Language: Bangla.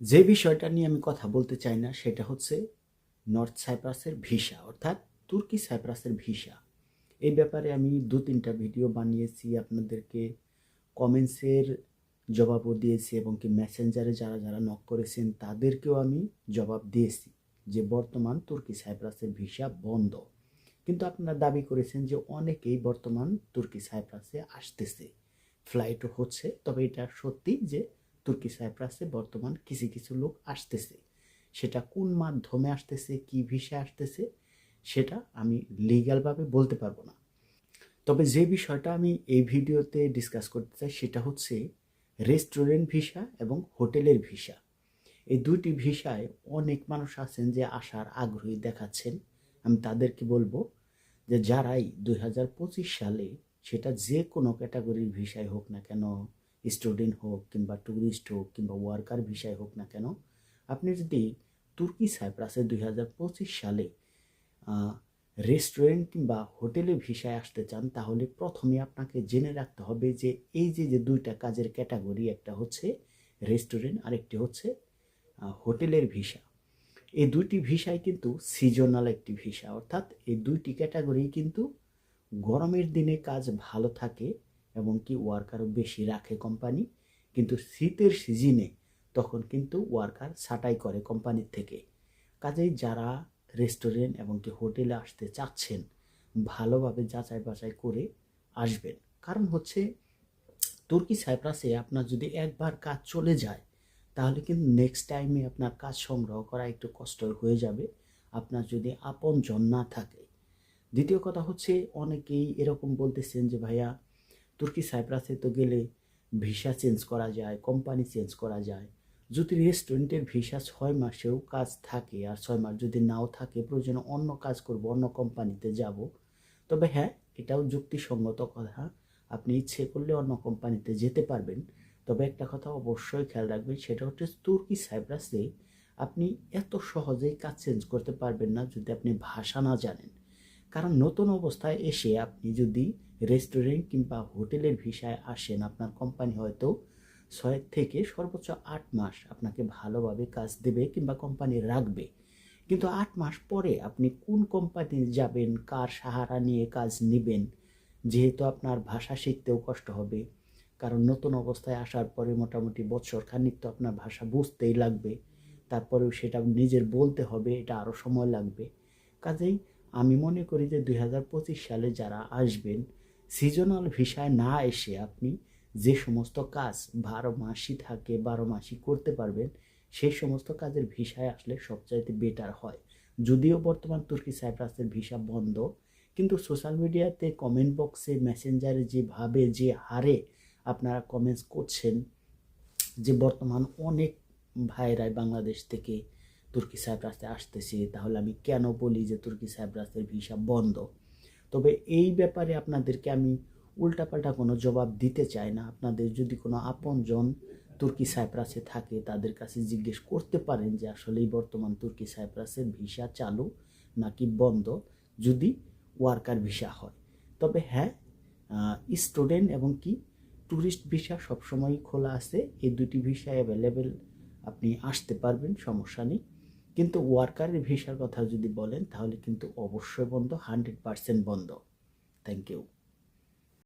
যে বিষয়টা নিয়ে আমি কথা বলতে চাই না, সেটা হচ্ছে নর্থ সাইপ্রাসের ভিসা অর্থাৎ তুর্কি সাইপ্রাসের ভিসা এই ব্যাপারে আমি দু তিনটা ভিডিও বানিয়েছি, আপনাদেরকে কমেন্টসের জবাবও দিয়েছি এবং কি মেসেঞ্জারে যারা যারা নক করেছেন, তাদেরকেও আমি জবাব দিয়েছি যে বর্তমান তুর্কি সাইপ্রাসের ভিসা বন্ধ। কিন্তু আপনারা দাবি করেছেন যে অনেকেই বর্তমান তুর্কি সাইপ্রাসে আসতেছে। ফ্লাইটও হচ্ছে, তবে এটা সত্যি যে তুর্কি সাইপ্রাসে বর্তমান কিছু কিছু লোক আসতেছে। সেটা কোন মাধ্যমে আসতেছে, কি ভিসা আসতেছে, সেটা আমি লিগ্যালভাবে বলতে পারব না। তবে যে বিষয়টা আমি এই ভিডিওতে ডিসকাস করতে চাই, সেটা হচ্ছে রেস্টুরেন্ট ভিসা এবং হোটেলের ভিসা। এই দুইটি ভিসায় অনেক মানুষ আছেন যে আসার আগ্রহী দেখাচ্ছেন। আমি তাদেরকে বলব যে যারাই দুই হাজার পঁচিশ সালে সেটা যে কোনো ক্যাটাগরির ভিসায় হোক না কেন স্টুডেন্ট হোক কিংবা ট্যুরিস্ট হোক কিংবা ওয়ার্কার ভিসায় হোক না কেন, আপনি যদি তুর্কি সাইপ্রাসে দুই হাজার পঁচিশ সালে রেস্টুরেন্ট কিংবা হোটেলে ভিসায় আসতে চান, তাহলে প্রথমে আপনাকে জেনে রাখতে হবে যে এই যে যে দুইটা কাজের ক্যাটাগরি একটা হচ্ছে রেস্টুরেন্ট আরেকটি হচ্ছে হোটেলের ভিসা এই দুইটি ভিসাই কিন্তু সিজনাল একটি ভিসা অর্থাৎ এই দুইটি ক্যাটাগরি কিন্তু গরমের দিনে কাজ ভালো থাকে এবং কি ওয়ার্কারও বেশি রাখে কোম্পানি কিন্তু শীতের সিজনে তখন কিন্তু ওয়ার্কার ছাঁটাই করে কোম্পানির থেকে। কাজেই যারা রেস্টুরেন্ট এবং কি হোটেলে আসতে চাচ্ছেন, ভালোভাবে যাচাই বাছাই করে আসবেন। কারণ হচ্ছে তুর্কি সাইপ্রাসে আপনার যদি একবার কাজ চলে যায়, তাহলে কিন্তু নেক্সট টাইমে আপনার কাজ সংগ্রহ করা একটু কষ্টের হয়ে যাবে, আপনার যদি আপন জন না থাকে। দ্বিতীয় কথা হচ্ছে, অনেকেই এরকম বলতেছেন যে, ভাইয়া তুর্কি সাইপ্রাসে তো গেলে ভিসা চেঞ্জ করা যায়, কোম্পানি চেঞ্জ করা যায়। যদি রেস্টুরেন্টের ভিসা ছয় মাসেও কাজ থাকে আর ছয় মাস যদি নাও থাকে, প্রয়োজনে অন্য কাজ করব, অন্য কোম্পানিতে যাব। তবে হ্যাঁ এটাও যুক্তিসঙ্গত কথা। আপনি ইচ্ছে করলে অন্য কোম্পানিতে যেতে পারবেন। তবে একটা কথা অবশ্যই খেয়াল রাখবেন, সেটা হচ্ছে তুর্কি সাইপ্রাসে আপনি এত সহজেই কাজ চেঞ্জ করতে পারবেন না যদি আপনি ভাষা না জানেন। কারণ নতুন অবস্থায় এসে আপনি যদি রেস্টুরেন্ট কিংবা হোটেলের ভিসায় আসেন, আপনার কোম্পানি হয়তো ছয় থেকে সর্বোচ্চ আট মাস আপনাকে ভালোভাবে কাজ দেবে কিংবা কোম্পানি রাখবে। কিন্তু আট মাস পরে আপনি কোন কোম্পানি যাবেন, কার সাহারা নিয়ে কাজ নেবেন, যেহেতু আপনার ভাষা শিখতেও কষ্ট হবে। কারণ নতুন অবস্থায় আসার পরে মোটামুটি বছর খানিক তো আপনার ভাষা বুঝতেই লাগবে। তারপরেও সেটা নিজের বলতে হবে, এটা আরও সময় লাগবে। কাজেই আমি মনে করি যে দুই হাজার পঁচিশ সালে যারা আসবেন সিজনাল ভিসায় না এসে আপনি যে সমস্ত কাজ বারো মাসই থাকে, বারো মাসই করতে পারবেন, সেই সমস্ত কাজের ভিসায় আসলে সবচাইতে বেটার হয়। যদিও বর্তমান তুর্কি সাইপ্রাসের ভিসা বন্ধ, কিন্তু সোশ্যাল মিডিয়াতে কমেন্ট বক্সে মেসেঞ্জারে যেভাবে যে হারে আপনারা কমেন্টস করছেন, যে বর্তমান অনেক ভাইরাই বাংলাদেশ থেকে তুর্কি সাইপ্রাসে আসতেছে, তাহলে আমি কেন বলি যে তুর্কি সাইপ্রাসের ভিসা বন্ধ? তবে এই ব্যাপারে আপনাদেরকে আমি উল্টাপাল্টা কোনো জবাব দিতে চাই না। আপনাদের যদি কোনো আপনজন তুর্কি সাইপ্রাসে থাকে, তাদের কাছে জিজ্ঞেস করতে পারেন যে, আসলেই বর্তমান তুর্কি সাইপ্রাসের ভিসা চালু নাকি বন্ধ? যদি ওয়ার্কার ভিসা হয়। তবে হ্যাঁ স্টুডেন্ট এবং কি ট্যুরিস্ট ভিসা সবসময়ই খোলা আছে। এই দুটি ভিসা অ্যাভেলেবেল আপনি আসতে পারবেন, সমস্যা নেই। কিন্তু ওয়ার্কারের ভিসার কথা যদি বলেন, তাহলে কিন্তু অবশ্যই বন্ধ হান্ড্রেড পারসেন্ট বন্ধ। Thank you